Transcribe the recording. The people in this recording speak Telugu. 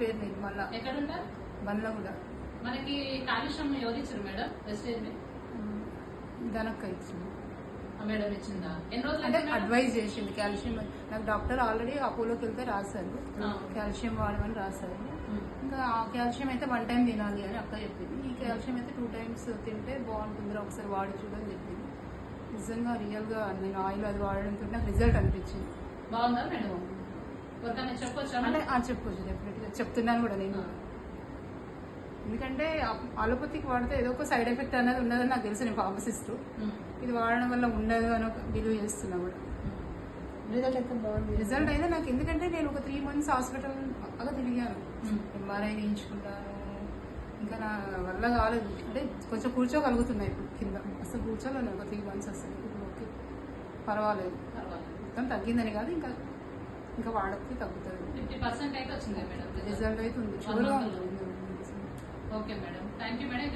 పేరు నిర్మల ఎక్కడ ఉంటారు కూడా. మనకి కాలుష్యం ఎవరు ఇచ్చారు మేడం వెస్టేజ్ దనక్క ఇచ్చింది. మేడం ఇచ్చిందా? ఎన్ని రోజులు అంటే? అడ్వైజ్ చేసింది కాల్షియం నాకు డాక్టర్ ఆల్రెడీ అపోలోకి వెళ్తే రాశారు. కాల్షియం వాడమని రాశారు. ఇంకా ఆ కాల్షియం అయితే వన్ టైం తినాలి అని అక్క చెప్పింది. ఈ కాల్షియం అయితే టూ టైమ్స్ తింటే బాగుంటుంది ఒకసారి వాడి చూడని చెప్పింది. నిజంగా రియల్గా నేను ఆయిల్ అది వాడడంతో నాకు రిజల్ట్ అనిపించింది. బాగుందా మేడం? చెప్పొచ్చు డెఫినెట్గా చెప్తున్నాను కూడా నేను. ఎందుకంటే అలోపతికి వాడితే ఏదో ఒక సైడ్ ఎఫెక్ట్ అనేది ఉన్నదని నాకు తెలుసు నేను ఫార్మసిస్ట్. ఇది వాడడం వల్ల ఉండదు అని ఒక బిలీవ్ చేస్తున్నా కూడా. రిజల్ట్ అయితే బాగుంది. రిజల్ట్ అయితే నాకు ఎందుకంటే నేను ఒక త్రీ మంత్స్ హాస్పిటల్ బాగా తిరిగాను. ఎంఆర్ఐ వేయించుకున్నాను. ఇంకా నా వల్ల కాలేదు. అంటే కొంచెం కూర్చోగలుగుతున్నాయి ఇప్పుడు కింద. అసలు కూర్చోలేను ఒక త్రీ మంత్స్ అసలు. ఓకే. పర్వాలేదు. పర్వాలేదు. మొత్తం తగ్గిందని కాదు ఇంకా ఇంకా వాడకపోతే తగ్గుతుంది. ఫిఫ్టీ పర్సెంట్ అయితే వచ్చింది మేడం? రిజల్ట్ అయితే. ఉంది. Okay madam. Thank you madam.